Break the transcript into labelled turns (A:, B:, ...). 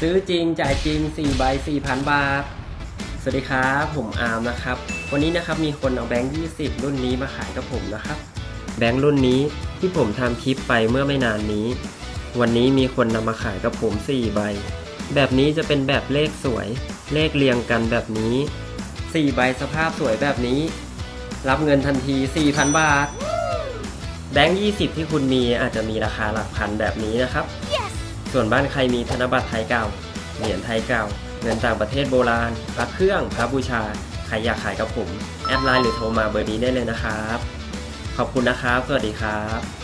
A: ซื้อจริงจ่ายจริง4ใบ4,000 บาท สวัสดีครับผมอาร์มนะครับ วันนี้นะครับมีคนเอาแบงค์20 รุ่นนี้มาขายกับผมนะครับ แบงค์รุ่นนี้ที่ผมทำคลิปไปเมื่อไม่นานนี้ วันนี้มีคนนำมาขายกับผม 4 ใบ แบบนี้จะเป็นแบบเลขสวย เลขเรียงกันแบบนี้ 4 ใบสภาพสวยแบบนี้ รับเงินทันที 4,000 บาท แบงค์20 ที่คุณมีอาจจะมีราคาหลักพันแบบนี้นะครับ ส่วนบ้านใครมีธนบัตรไทยเก่า เหรียญไทยเก่า เงินต่างประเทศโบราณ พระเครื่อง พระบูชา ใครอยากขายกับผม แอดไลน์หรือโทรมาเบอร์นี้ได้เลยนะครับ ขอบคุณนะครับ สวัสดีครับ